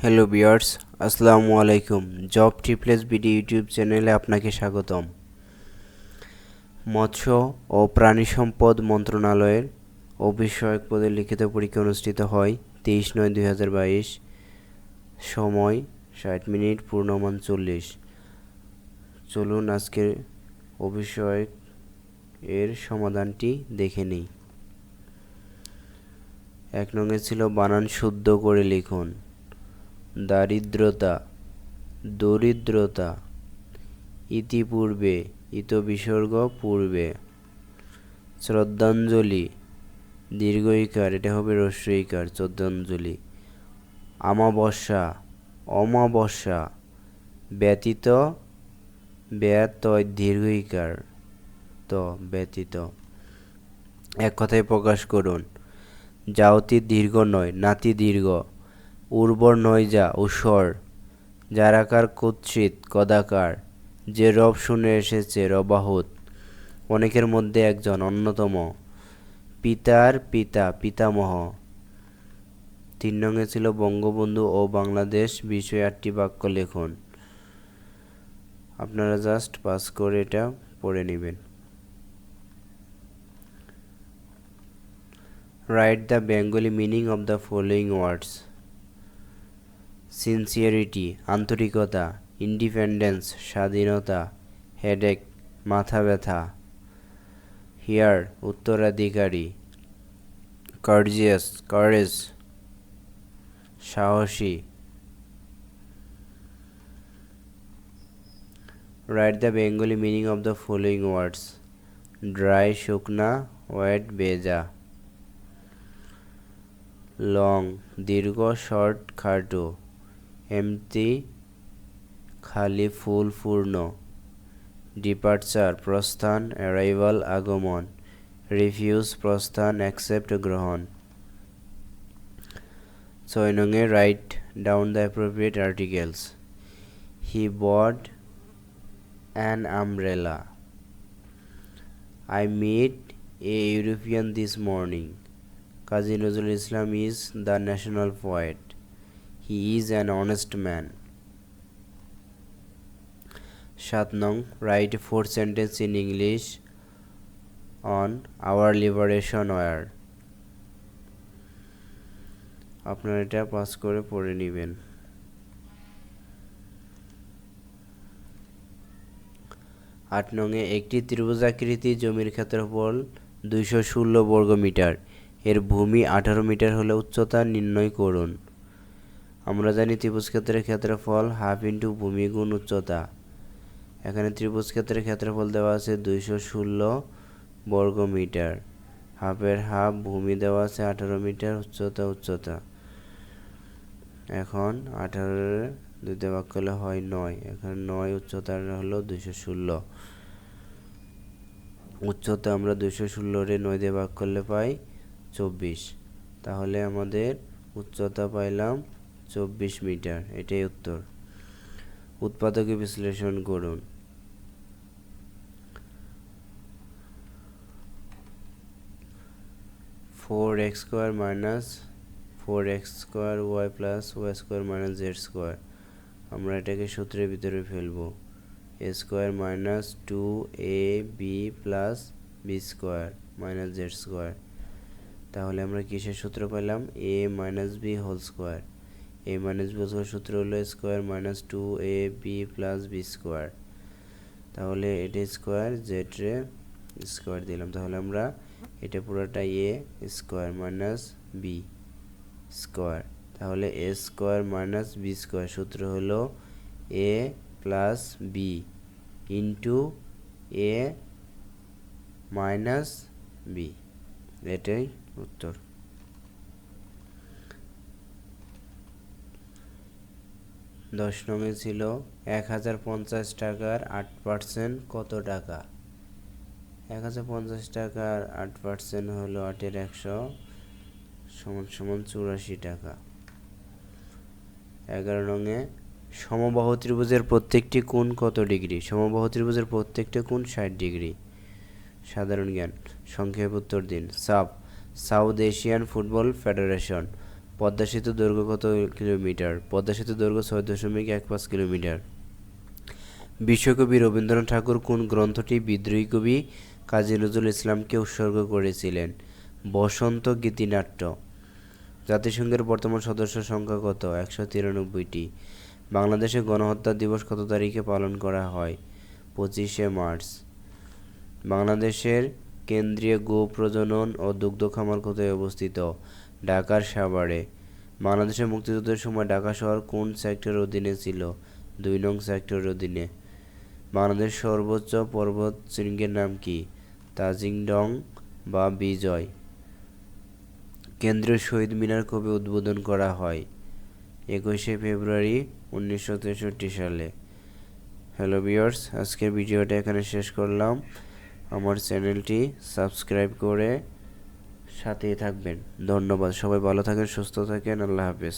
Hello বিয়ার্স আসসালামু আলাইকুম job ট্রিপ্লেস BD YouTube চ্যানেলে আপনাকে স্বাগতম। মৎস্য ও প্রাণী সম্পদ মন্ত্রণালয়ের সহায়ক পদে লিখিত পরীক্ষা অনুষ্ঠিত হয় তেইশ নয় দুই হাজার বাইশ। সময় ষাট মিনিট, পূর্ণমান চল্লিশ। চলুন আজকের সহায়ক এর সমাধানটি দেখে নিই। এক নঙ্গে ছিল বানান শুদ্ধ করে লিখুন। দারিদ্রতা, দরিদ্রতা ইতিপূর্বে ইত বিসর্গ পূর্বে। শ্রদ্ধাঞ্জলি, দীর্ঘইকার, এটা হবে রস্যইকার, শ্রদ্ধাঞ্জলি। আমাবস্যা, অমাবস্যা ব্যতীত ব্যতয় দীর্ঘইকার, ত, ব্যতীত। এক কথায় প্রকাশ করুন, যাওতি দীর্ঘ নয়, নাতি দীর্ঘ। উর্বর নয় যা উসর যারাকার কুৎসিত কদাকার যে রব শুনে এসেছে রবাহুত, অনেকের মধ্যে একজন অন্যতম, পিতার পিতা, পিতামহ। তিন রঙে ছিল বঙ্গবন্ধু ও বাংলাদেশ বিষয়ে আটটি বাক্য লিখুন। আপনারা জাস্ট পাস করে এটা পড়ে নেবেন। Write the Bengali meaning of the following words sincerity আন্তরিকতা ইন্ডিপেন্ডেন্স স্বাধীনতা হেডেক মাথা ব্যথা হিয়ার উত্তরাধিকারী কার্জিয়াস কারেজ সাহসী write the Bengali meaning of the following words dry শুকনা ওয়েট বেজা লং দীর্ঘ শর্ট খাটো। এমতি খালি ফুল পূর্ণ ডিপার্চার প্রস্থান অ্যারাইভাল আগমন রিফিউজ প্রস্থান অ্যাকসেপ্ট গ্রহণ ছয় নঙে write down the appropriate articles he bought an umbrella I met a European this morning Kazi Nazrul Islam is the national poet he is an honest man সাত নং write four sentence in English on our liberation war আপনারা এটা pass করে পড়ে নেবেন। আট নংয়ে, একটি ত্রিভুজাকৃতি জমির ক্ষেত্রফল দুইশো ষোলো বর্গ মিটার এর ভূমি আঠারো মিটার হলে উচ্চতা নির্ণয় করুন। আমরা জানি ত্রিভুজ ক্ষেত্রের ক্ষেত্রফল হাফ ইন্টু ভূমি গুণ উচ্চতা। এখানে ত্রিভুজ ক্ষেত্রের ক্ষেত্রফল দেওয়া আছে দুইশো ষোলো বর্গ মিটার। হাফের হাফ ভূমি দেওয়া আছে আঠারো মিটার, উচ্চতা উচ্চতা। এখন আঠারোর দুইটা ভাগ করলে হয় নয়। এখানে নয় উচ্চতার হলো দুইশো ষোলো। উচ্চতা আমরা দুইশো ষোলোরে নয় দিয়ে ভাগ করলে পাই চব্বিশ। তাহলে আমাদের উচ্চতা পাইলাম চব্বিশ মিটার, এটাই উত্তর। উৎপাদকে বিশ্লেষণ করুন। Four X square minus four X square Y plus Y square minus Z square. আমরা এটাকে সূত্রের ভিতরে ফেলব। A square minus two A B plus B square minus Z square. তাহলে আমরা কিসের সূত্র পেলাম A minus B whole square. A minus B whole সূত্র হলো square minus two A B plus B square তাহলে এটা স্কোয়ার জেড রে স্কোয়ার দিলাম। তাহলে আমরা এটা পুরোটা A square minus B square তাহলে A square minus B square সূত্র হলো A plus B into A minus B এটাই উত্তর। দশ নঙে ছিল এক হাজার পঞ্চাশ টাকার আট পার্সেন্ট কত টাকা? এক হাজার পঞ্চাশ টাকার আট পার্সেন্ট হলো আটের একশো সমান সমান চুরাশি টাকা। এগারো নঙে সমবাহু ত্রিভুজের প্রত্যেকটি কোণ কত ডিগ্রি? সমবাহু ত্রিভুজের প্রত্যেকটি কোণ ষাট ডিগ্রি। সাধারণ জ্ঞান, সংক্ষেপ উত্তর দিন। Sub, South Asian Football Federation. Padma Setu দৈর্ঘ্য কত কিলোমিটার? পদ্মা সেতু দৈর্ঘ্য ছয় দশমিক এক পাঁচ কিলোমিটার। বিশ্বকবি রবীন্দ্রনাথ ঠাকুর কোন গ্রন্থটি বিদ্রোহী কবি কাজী নজরুল ইসলামকে উৎসর্গ করেছিলেন? বসন্ত গীতিনাট্য। জাতিসংঘের বর্তমান সদস্য সংখ্যা কত? একশো তিরানব্বইটি। বাংলাদেশে গণহত্যা দিবস কত তারিখে পালন করা হয়? পঁচিশে মার্চ। বাংলাদেশের কেন্দ্রীয় গো প্রজনন ও দুগ্ধ খামার কোথায় অবস্থিত? ঢাকার সাভারে। বাংলাদেশের মুক্তিযুদ্ধের সময় ঢাকা শহর কোন সেক্টরের অধীনে ছিল? দুই নং সেক্টরের অধীনে। বাংলাদেশ সর্বোচ্চ পর্বত শৃঙ্গের নাম কি? তাজিংডং বা বিজয়। কেন্দ্রীয় শহীদ মিনার কবে উদ্বোধন করা হয়? একুশে ফেব্রুয়ারি উনিশশো তেষট্টি সালে। হ্যালো বিয়ার্স আজকের ভিডিওটা এখানে শেষ করলাম। আমার চ্যানেলটি সাবস্ক্রাইব করে সাথেই থাকবেন। ধন্যবাদ সবাই ভালো থাকেন সুস্থ থাকেন আল্লাহ হাফেজ।